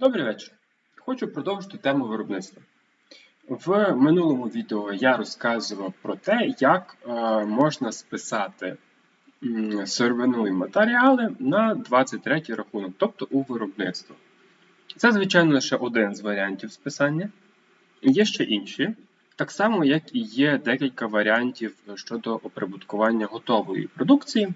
Добрий вечір. Хочу продовжити тему виробництва. В минулому відео я розказував про те, як е, можна списати сировину і матеріали на 23 рахунок, тобто у виробництво. Це, звичайно, лише один з варіантів списання. Є ще інші, так само, як і є декілька варіантів щодо оприбуткування готової продукції.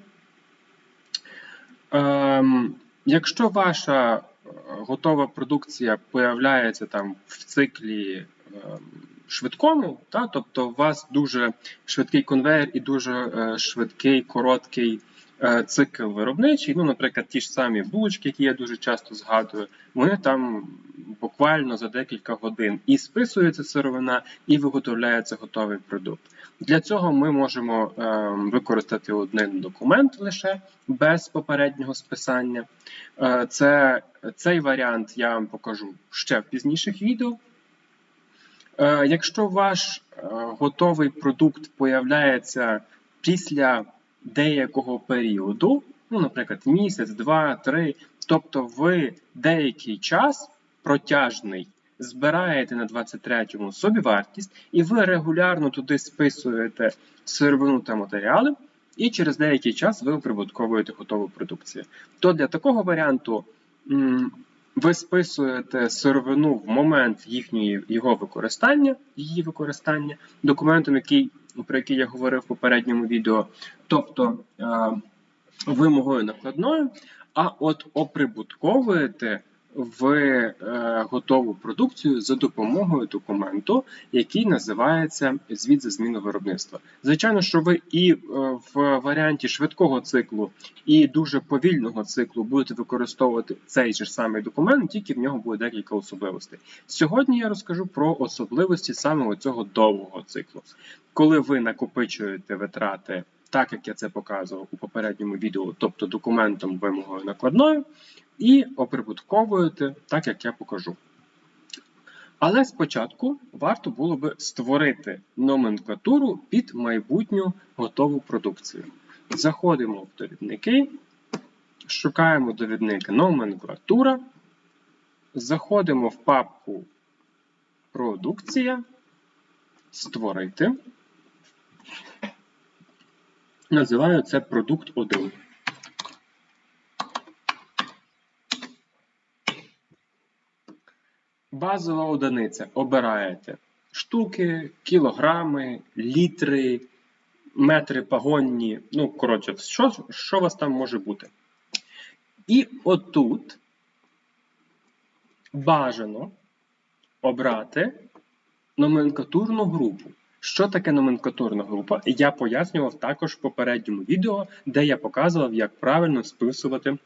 Ем, Якщо ваша готова продукція появляється там в циклі ем, швидкому, та, тобто у вас дуже швидкий конвейер і дуже е, швидкий, короткий цикл виробничий, ну, наприклад, ті ж самі булочки, які я дуже часто згадую, вони там буквально за декілька годин і списується сировина, і виготовляється готовий продукт. Для цього ми можемо е, використати один документ лише без попереднього списання. Е, це, Цей варіант я вам покажу ще в пізніших відео. Е, якщо ваш е, готовий продукт появляється після деякого періоду, ну, наприклад, місяць, два, три, тобто ви деякий час протяжний збираєте на 23-му собівартість, і ви регулярно туди списуєте сировину та матеріали, і через деякий час ви прибутковуєте готову продукцію. То для такого варіанту ви списуєте сировину в момент їхньої його використання, її використання, документом, який, про які я говорив в попередньому відео, тобто е, вимогою накладною, а от оприбутковуєте в е, готову продукцію за допомогою документу, який називається звіт за зміну виробництва. Звичайно, що ви і е, в варіанті швидкого циклу, і дуже повільного циклу будете використовувати цей же самий документ, тільки в нього буде декілька особливостей. Сьогодні я розкажу про особливості саме цього довгого циклу, коли ви накопичуєте витрати. Так як я це показував у попередньому відео, тобто документом вимогою накладною, і оприбутковуєте так, як я покажу. Але спочатку варто було би створити номенклатуру під майбутню готову продукцію. Заходимо в довідники, шукаємо довідник номенклатура, заходимо в папку Продукція, Створити. Називаю це продукт 1. Базова одиниця обираєте штуки, кілограми, літри, метри погонні, ну, коротше, що, що у вас там може бути. І отут бажано обрати номенклатурну групу. Що таке номенклатурна група? Я пояснював також в попередньому відео, де я показував, як правильно списувати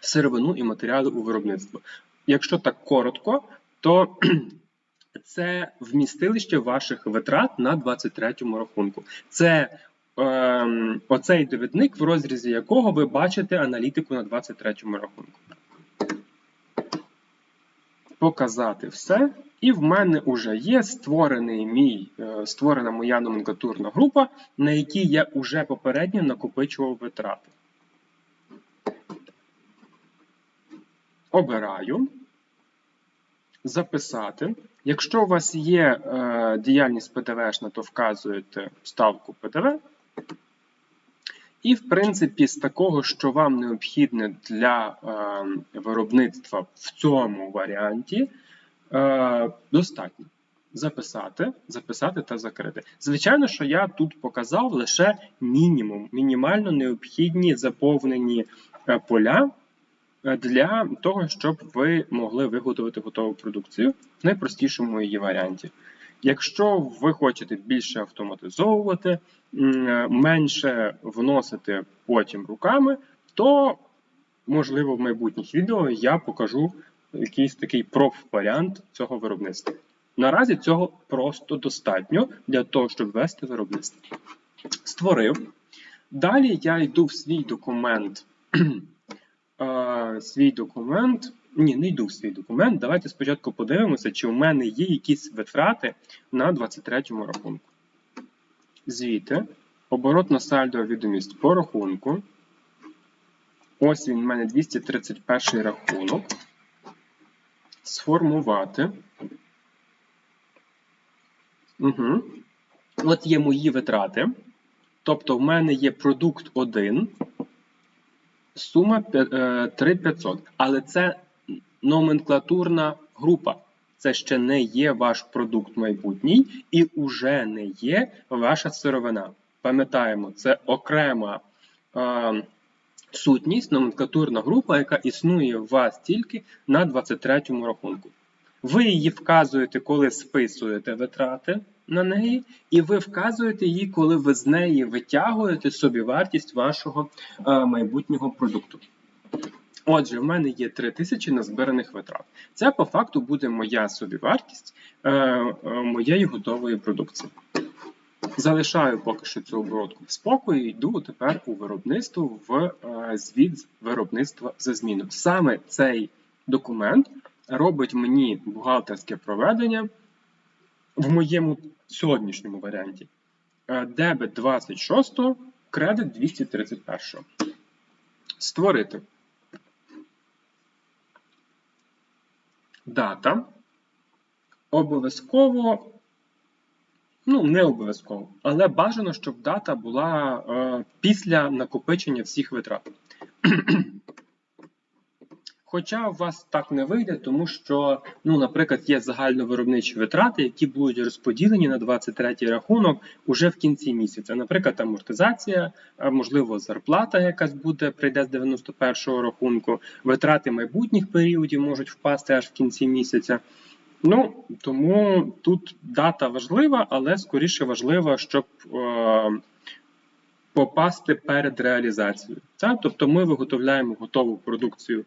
сировину і матеріали у виробництво. Якщо так коротко, то це вмістилище ваших витрат на 23-му рахунку. Це е, оцей довідник, в розрізі якого ви бачите аналітику на 23-му рахунку. Показати все. І в мене вже є створений мій, е, створена моя номенклатурна група, на якій я вже попередньо накопичував витрати. Обираю записати. Якщо у вас є е, діяльність ПДВшна, то вказуєте ставку ПДВ. І, в принципі, з такого, що вам необхідне для е, виробництва в цьому варіанті, е, достатньо. Записати, записати та закрити. Звичайно, що я тут показав лише мінімум, мінімально необхідні заповнені поля для того, щоб ви могли виготовити готову продукцію в найпростішому її варіанті. Якщо ви хочете більше автоматизовувати, менше вносити потім руками, то, можливо, в майбутніх відео я покажу якийсь такий проф-варіант цього виробництва. Наразі цього просто достатньо для того, щоб вести виробництво. Створив. Далі я йду в свій документ свій документ. Ні, не йду в свій документ. Давайте спочатку подивимося, чи в мене є якісь витрати на 23 му рахунку. Звіти. Оборотна сальдова відомість по рахунку. Ось він у мене 231 рахунок. сформувати. Угу. От є мої витрати. Тобто, в мене є продукт 1, сума 3500. Але це номенклатурна група. Це ще не є ваш продукт майбутній і вже не є ваша сировина. Пам'ятаємо, це окрема е, сутність, номенклатурна група, яка існує у вас тільки на 23 му рахунку. Ви її вказуєте, коли списуєте витрати на неї, і ви вказуєте її, коли ви з неї витягуєте собі вартість вашого е, майбутнього продукту. Отже, в мене є 3000 назбираних витрат. Це по факту буде моя собівартість е, е, моєї готової продукції. Залишаю поки що цю оборотку в спокої і йду тепер у виробництво в е, звіт виробництва за зміну. Саме цей документ робить мені бухгалтерське проведення в моєму сьогоднішньому варіанті. Е, дебет 26, кредит 231. Створити. Дата. Обов'язково, ну, не обов'язково, але бажано, щоб дата була е, після накопичення всіх витрат. Хоча у вас так не вийде, тому що, ну, наприклад, є загальновиробничі витрати, які будуть розподілені на 23 рахунок уже в кінці місяця. Наприклад, амортизація, можливо, зарплата, якась буде, прийде з 91-го рахунку, витрати майбутніх періодів можуть впасти аж в кінці місяця. Ну, тому тут дата важлива, але скоріше важлива, щоб е, попасти перед реалізацією. Так? Тобто ми виготовляємо готову продукцію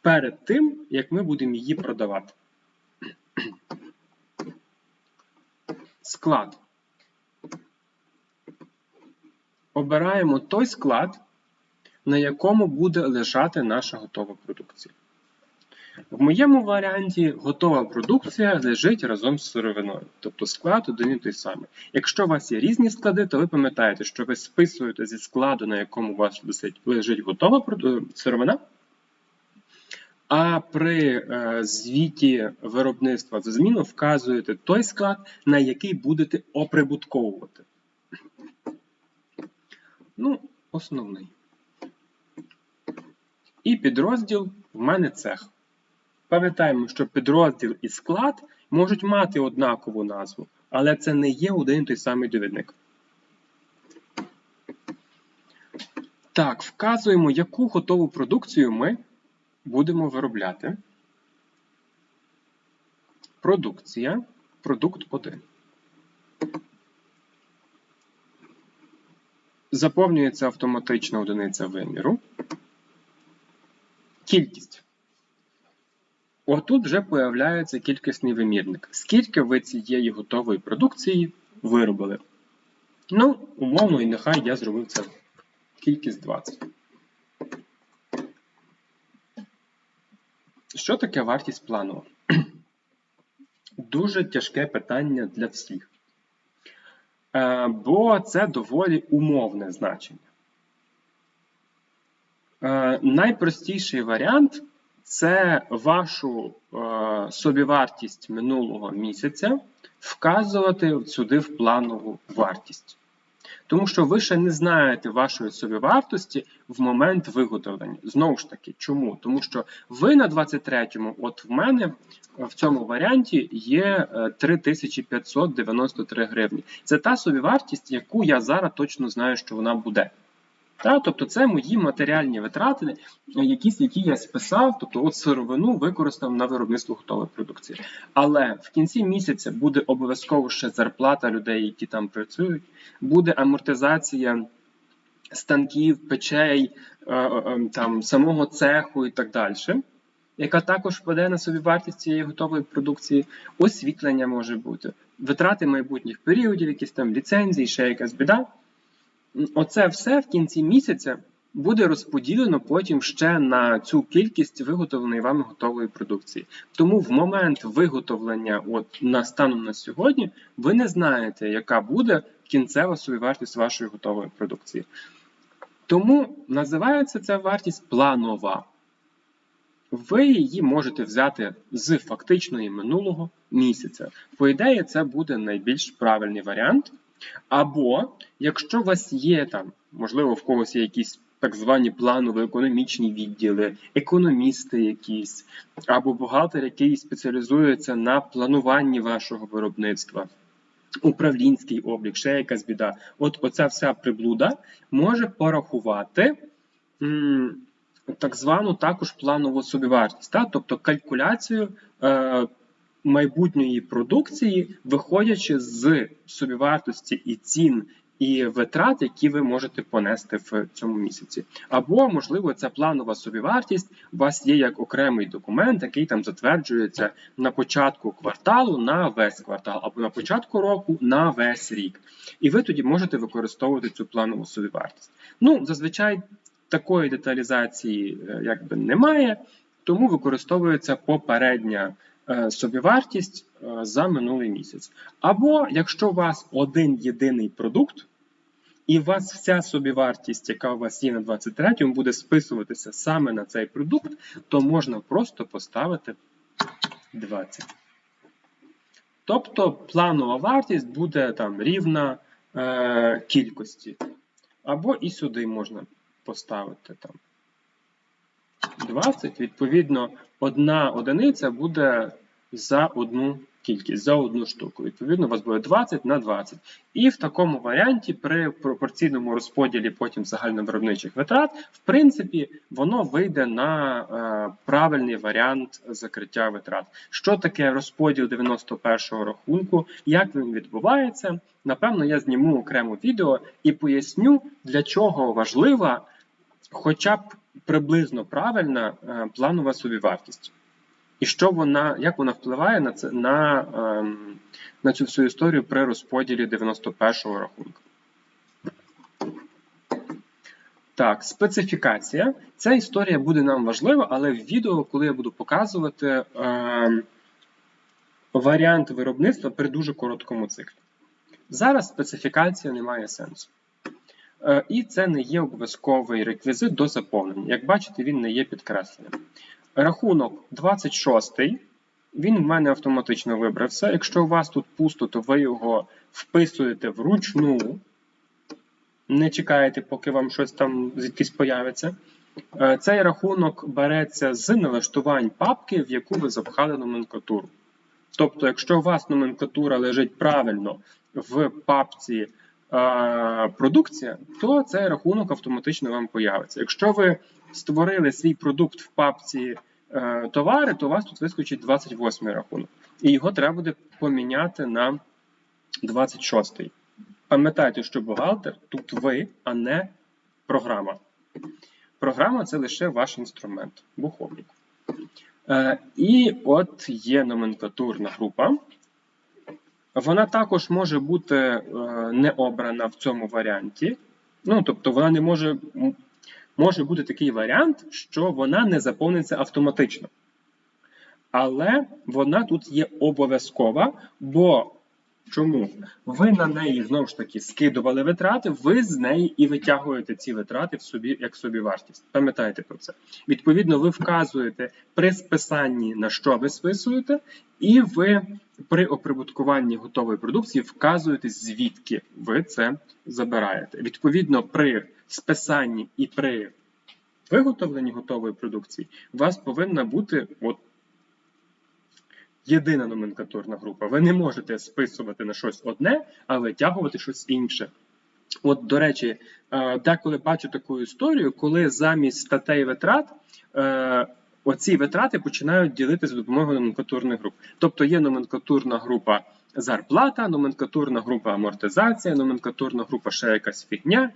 перед тим, як ми будемо її продавати. Склад. Обираємо той склад, на якому буде лежати наша готова продукція. В моєму варіанті готова продукція лежить разом з сировиною, тобто склад один і той самий. Якщо у вас є різні склади, то ви пам'ятаєте, що ви списуєте зі складу, на якому у вас лежить готова сировина, а при е, звіті виробництва за зміну вказуєте той склад, на який будете оприбутковувати. Ну, основний. І підрозділ в мене цех. Пам'ятаємо, що підрозділ і склад можуть мати однакову назву, але це не є один той самий довідник. Так, вказуємо, яку готову продукцію ми будемо виробляти продукція, продукт 1. Заповнюється автоматична одиниця виміру. Кількість. Отут вже появляється кількісний вимірник. Скільки ви цієї готової продукції виробили? Ну, умовно, і нехай я зробив це кількість 20. Що таке вартість планова? Дуже тяжке питання для всіх. Е, бо це доволі умовне значення. Е, найпростіший варіант це вашу е, собівартість минулого місяця вказувати сюди в планову вартість. Тому що ви ще не знаєте вашої собівартості в момент виготовлення. Знову ж таки, чому? Тому що ви на 23-му, от в мене в цьому варіанті є 3593 е, гривні. Це та собівартість, яку я зараз точно знаю, що вона буде. Та, тобто це мої матеріальні витрати, якісь, які я списав, тобто от сировину використав на виробництво готової продукції. Але в кінці місяця буде обов'язково ще зарплата людей, які там працюють, буде амортизація станків, печей, е, е, е, там, самого цеху і так далі. Яка також впаде на собі вартість цієї готової продукції, освітлення може бути, витрати майбутніх періодів, якісь там ліцензії, ще якась біда. Оце все в кінці місяця буде розподілено потім ще на цю кількість виготовленої вами готової продукції. Тому в момент виготовлення, от на станом на сьогодні, ви не знаєте, яка буде кінцева собівартість вашої готової продукції. Тому називається ця вартість планова. ви її можете взяти з фактичної минулого місяця. По ідеї, це буде найбільш правильний варіант. Або, якщо у вас є там, можливо, в когось є якісь так звані планово-економічні відділи, економісти якісь, або бухгалтер, який спеціалізується на плануванні вашого виробництва. Управлінський облік, ще якась біда. От оця вся приблуда може порахувати м, так звану також планову собівартість, та? тобто калькуляцію е, майбутньої продукції, виходячи з собівартості і цін і витрат, які ви можете понести в цьому місяці. Або, можливо, ця планова собівартість у вас є як окремий документ, який там затверджується на початку кварталу на весь квартал, або на початку року на весь рік. І ви тоді можете використовувати цю планову собівартість. Ну, зазвичай такої деталізації е, якби немає, тому використовується попередня. Е, собівартість е, за минулий місяць. Або якщо у вас один єдиний продукт, і у вас вся собівартість, яка у вас є на 23-му, буде списуватися саме на цей продукт, то можна просто поставити 20. Тобто планова вартість буде там рівна е, кількості. Або і сюди можна поставити там 20. Відповідно, одна одиниця буде за одну кількість за одну штуку. Відповідно, у вас буде 20 на 20. І в такому варіанті, при пропорційному розподілі потім загальновиробничих витрат, в принципі, воно вийде на е, правильний варіант закриття витрат. Що таке розподіл 91-го рахунку? Як він відбувається? Напевно, я зніму окремо відео і поясню, для чого важлива хоча б приблизно правильна е, планова собівартість. І що вона, як вона впливає на це на, ем, на цю всю історію при розподілі 91-го рахунку? Так, специфікація. Ця історія буде нам важлива, але в відео, коли я буду показувати е, варіант виробництва при дуже короткому циклі. Зараз специфікація не має сенсу. Е, і це не є обов'язковий реквізит до заповнення. Як бачите, він не є підкресленим. Рахунок 26. Він в мене автоматично вибрався. Якщо у вас тут пусто, то ви його вписуєте вручну. Не чекаєте, поки вам щось там звідкись появиться. Е, цей рахунок береться з налаштувань папки, в яку ви запхали номенклатуру. Тобто, якщо у вас номенклатура лежить правильно в папці продукція, то цей рахунок автоматично вам появиться. Якщо ви створили свій продукт в папці е, товари, то у вас тут вискочить 28 рахунок. І його треба буде поміняти на 26. й Пам'ятайте, що бухгалтер тут ви, а не програма. Програма це лише ваш інструмент буховнику. Е, І от є номенклатурна група. Вона також може бути е, не обрана в цьому варіанті. Ну, тобто, вона не може може бути такий варіант, що вона не заповниться автоматично. Але вона тут є обов'язкова, бо чому? Ви на неї знову ж таки скидували витрати, ви з неї і витягуєте ці витрати в собі як собі вартість. Пам'ятайте про це. Відповідно, ви вказуєте при списанні, на що ви списуєте, і ви при оприбуткуванні готової продукції вказуєте, звідки ви це забираєте. Відповідно, при списанні і при виготовленні готової продукції у вас повинна бути от єдина номенклатурна група. Ви не можете списувати на щось одне, а витягувати щось інше. От, до речі, е, деколи бачу таку історію, коли замість статей витрат е, оці витрати починають ділити за допомогою номенклатурних груп. Тобто є номенклатурна група зарплата, номенклатурна група амортизація, номенклатурна група ще якась фігня.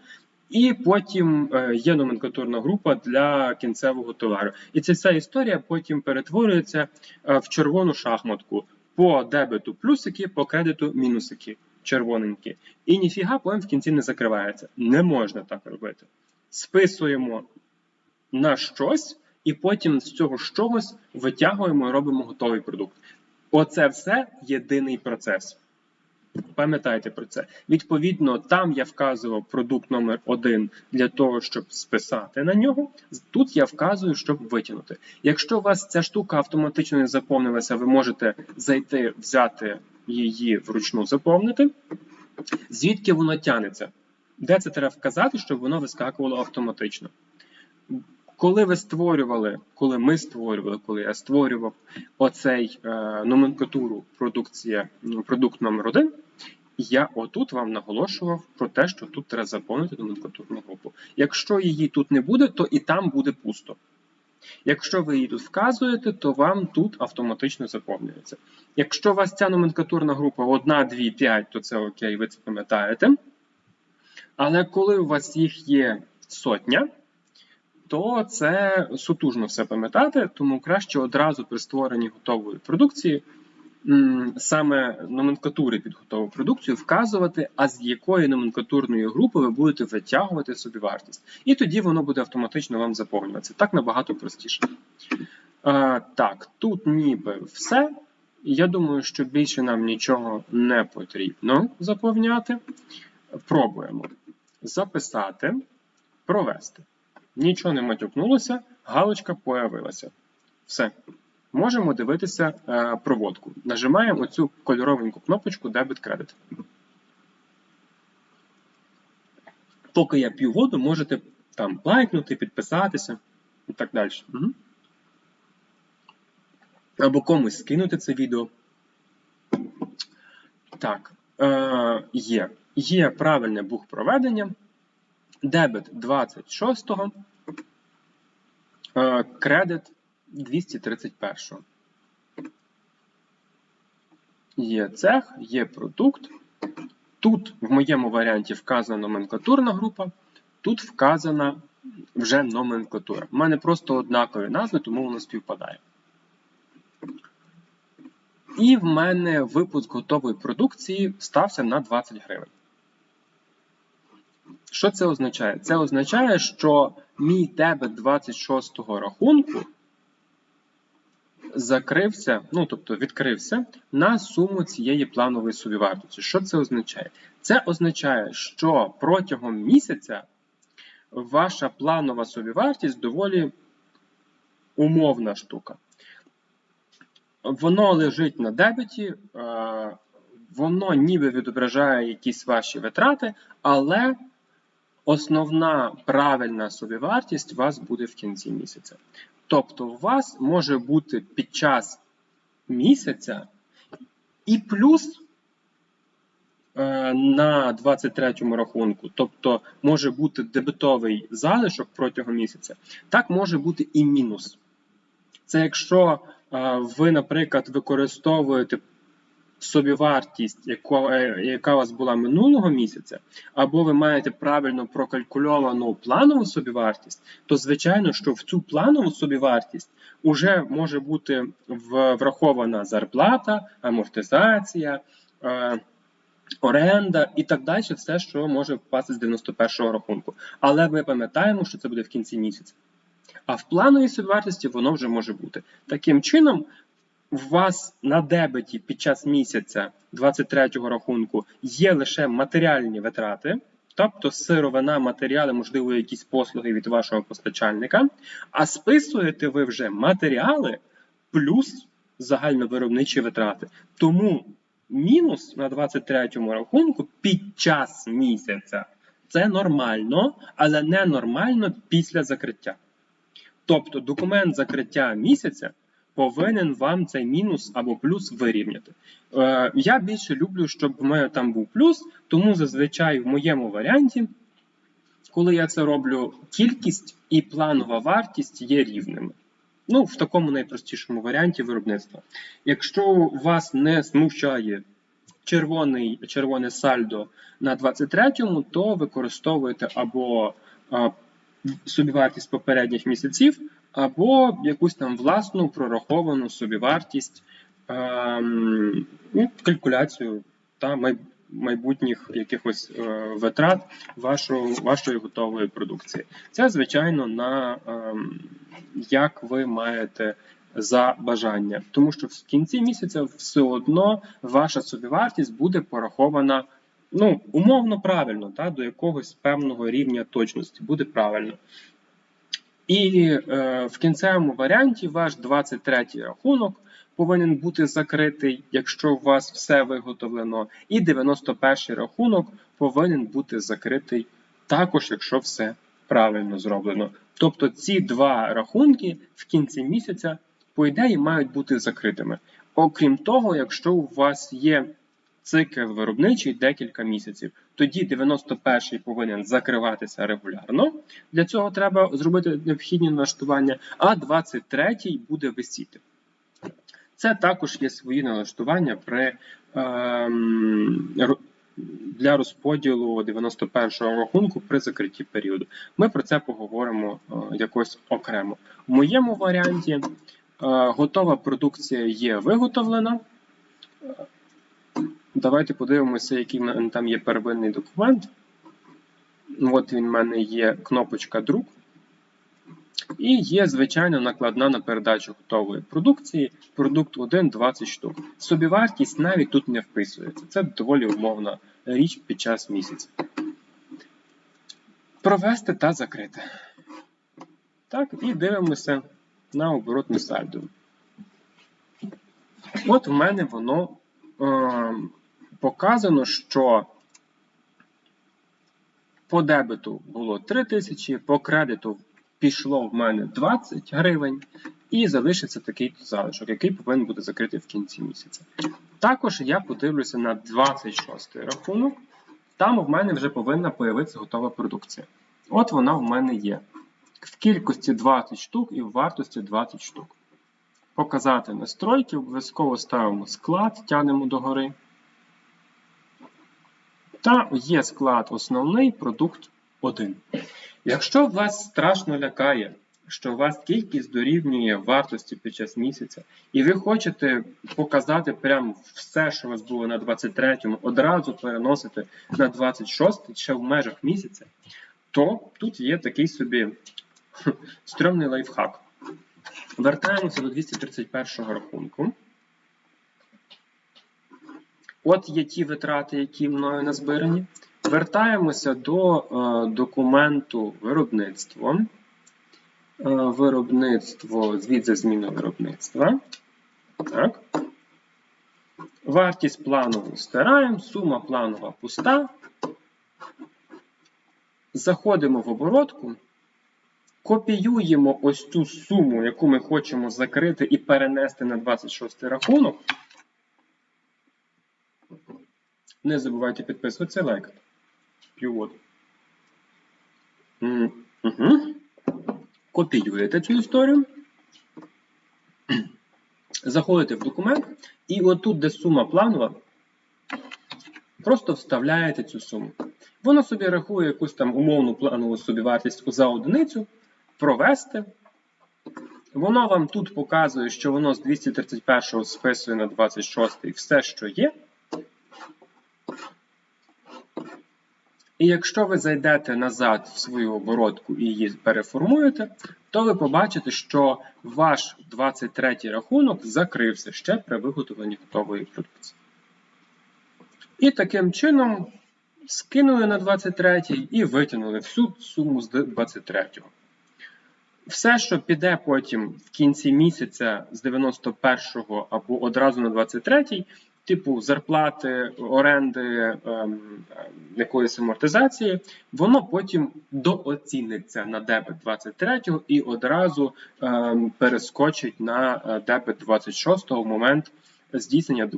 І потім е, є номенклатурна група для кінцевого товару. І ця вся історія потім перетворюється е, в червону шахматку по дебету плюсики, по кредиту мінусики червоненькі. І ніфіга поем в кінці не закривається. Не можна так робити. Списуємо на щось, і потім з цього чогось витягуємо і робимо готовий продукт. Оце все єдиний процес. Пам'ятайте про це. Відповідно, там я вказував продукт номер 1 для того, щоб списати на нього. Тут я вказую, щоб витягнути. Якщо у вас ця штука автоматично не заповнилася, ви можете зайти, взяти її вручну заповнити. Звідки воно тянеться? Де це треба вказати, щоб воно вискакувало автоматично? Коли ви створювали, коли ми створювали, коли я створював оцей е, номенклатуру продукція, продукт номер 1 я отут вам наголошував про те, що тут треба заповнити номенклатурну групу. Якщо її тут не буде, то і там буде пусто. Якщо ви її тут вказуєте, то вам тут автоматично заповнюється. Якщо у вас ця номенклатурна група 1, 2, 5, то це окей, ви це пам'ятаєте. Але коли у вас їх є сотня, то це сутужно все пам'ятати, тому краще одразу при створенні готової продукції саме номенклатури під готову продукцію вказувати, а з якої номенклатурної групи ви будете витягувати собі вартість. І тоді воно буде автоматично вам заповнюватися. Так набагато простіше. А, Так, тут ніби все. Я думаю, що більше нам нічого не потрібно заповняти. Пробуємо записати, провести. Нічого не матюкнулося, галочка появилася. Все. Можемо дивитися е, проводку. Нажимаємо оцю кольоровеньку кнопочку Debit Credit. Поки я п'ю воду, можете там лайкнути, підписатися і так далі. Угу. Або комусь скинути це відео. Так, е, є. Є правильне бух проведення. Дебет 26-го, е, кредит 231-го. Є цех, є продукт. Тут в моєму варіанті вказана номенклатурна група, тут вказана вже номенклатура. У мене просто однакові назви, тому воно співпадає. І в мене випуск готової продукції стався на 20 гривень. Що це означає? Це означає, що мій дебет 26 го рахунку закрився, ну тобто відкрився на суму цієї планової собівартості. Що це означає? Це означає, що протягом місяця ваша планова собівартість доволі умовна штука. Воно лежить на дебеті, воно ніби відображає якісь ваші витрати, але основна правильна собівартість у вас буде в кінці місяця. Тобто, у вас може бути під час місяця і плюс е, на 23 му рахунку, тобто може бути дебетовий залишок протягом місяця, так може бути і мінус. Це якщо е, ви, наприклад, використовуєте собівартість, яка, яка у вас була минулого місяця, або ви маєте правильно прокалькульовану планову собівартість, то звичайно, що в цю планову собівартість вже може бути врахована зарплата, амортизація. Е, оренда і так далі, все, що може впасти з 91-го рахунку. Але ми пам'ятаємо, що це буде в кінці місяця. А в плановій собівартості воно вже може бути. Таким чином, у вас на дебеті під час місяця 23-го рахунку є лише матеріальні витрати, тобто сировина, матеріали, можливо, якісь послуги від вашого постачальника, а списуєте ви вже матеріали плюс загальновиробничі витрати. Тому мінус на 23-му рахунку під час місяця це нормально, але не нормально після закриття. Тобто документ закриття місяця повинен вам цей мінус або плюс вирівняти. Е, Я більше люблю, щоб в мене там був плюс, тому зазвичай в моєму варіанті, коли я це роблю, кількість і планова вартість є рівними. Ну, в такому найпростішому варіанті виробництва. Якщо вас не смущає червоний, червоне сальдо на 23-му, то використовуєте або а, собівартість попередніх місяців, або якусь там власну прораховану собівартість, ем, ну, калькуляцію та майбутніх якихось е, витрат вашої, вашої готової продукції. Це, звичайно, на ем, як ви маєте за бажання, тому що в кінці місяця все одно ваша собівартість буде порахована ну, умовно правильно, та, до якогось певного рівня точності буде правильно. І е, в кінцевому варіанті ваш 23 рахунок повинен бути закритий, якщо у вас все виготовлено, і 91 рахунок повинен бути закритий також, якщо все правильно зроблено. Тобто ці два рахунки в кінці місяця, по ідеї, мають бути закритими. Окрім того, якщо у вас є цикл виробничий декілька місяців, тоді 91-й повинен закриватися регулярно. Для цього треба зробити необхідні налаштування, а 23-й буде висіти. Це також є свої налаштування при, ем, для розподілу 91-го рахунку при закритті періоду. Ми про це поговоримо е, якось окремо. В моєму варіанті е, готова продукція є виготовлена. Давайте подивимося, який там є первинний документ. От він в мене є кнопочка друк. І є, звичайно, накладна на передачу готової продукції. Продукт 1 20 штук. Собівартість навіть тут не вписується. Це доволі умовна річ під час місяця. Провести та закрити. Так, і дивимося на оборотне сальдо. От в мене воно е, показано, що по дебету було 3 тисячі, по кредиту пішло в мене 20 гривень, і залишиться такий залишок, який повинен бути закритий в кінці місяця. Також я подивлюся на 26 рахунок. Там в мене вже повинна появитися готова продукція. От вона в мене є. В кількості 20 штук і в вартості 20 штук. Показати настройки, обов'язково ставимо склад, тянемо догори. Та є склад основний продукт 1. Якщо вас страшно лякає, що у вас кількість дорівнює вартості під час місяця, і ви хочете показати прямо все, що у вас було на 23-му, одразу переносити на 26-й ще в межах місяця, то тут є такий собі стрьомний лайфхак. Вертаємося до 231 рахунку. От є ті витрати, які мною назбирані. Вертаємося до е, документу виробництво. Е, виробництво, звідси зміна виробництва. Так. Вартість планову стираємо, сума планова пуста. Заходимо в оборотку, копіюємо ось цю суму, яку ми хочемо закрити і перенести на 26 рахунок. Не забувайте підписуватися лайк. П'ю воду. Угу. Копіюєте цю історію. Заходите в документ, і отут, де сума планова, просто вставляєте цю суму. Воно собі рахує якусь там умовну планову собівартість за одиницю, провести. Воно вам тут показує, що воно з 231 списує на 26 все, що є. І якщо ви зайдете назад в свою оборотку і її переформуєте, то ви побачите, що ваш 23 рахунок закрився ще при виготовленні готової продукції. І таким чином скинули на 23 й і витягнули всю суму з 23. го Все, що піде потім в кінці місяця з 91 го або одразу на 23, типу зарплати, оренди, ем, якоїсь амортизації, воно потім дооціниться на дебет 23 і одразу ем, перескочить на е, дебет 26 в момент здійснення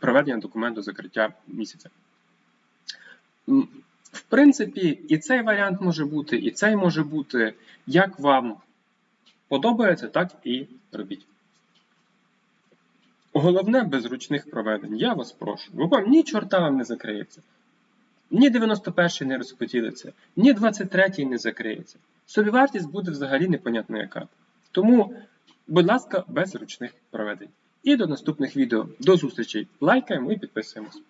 проведення документу закриття місяця. В принципі, і цей варіант може бути, і цей може бути. Як вам подобається, так і робіть. Головне без ручних проведень. Я вас прошу. Бо ні чорта вам не закриється. Ні 91-й не розподілиться, ні 23-й не закриється. Собівартість буде взагалі непонятно яка. Тому, будь ласка, без ручних проведень. І до наступних відео. До зустрічей. Лайкаємо і підписуємось.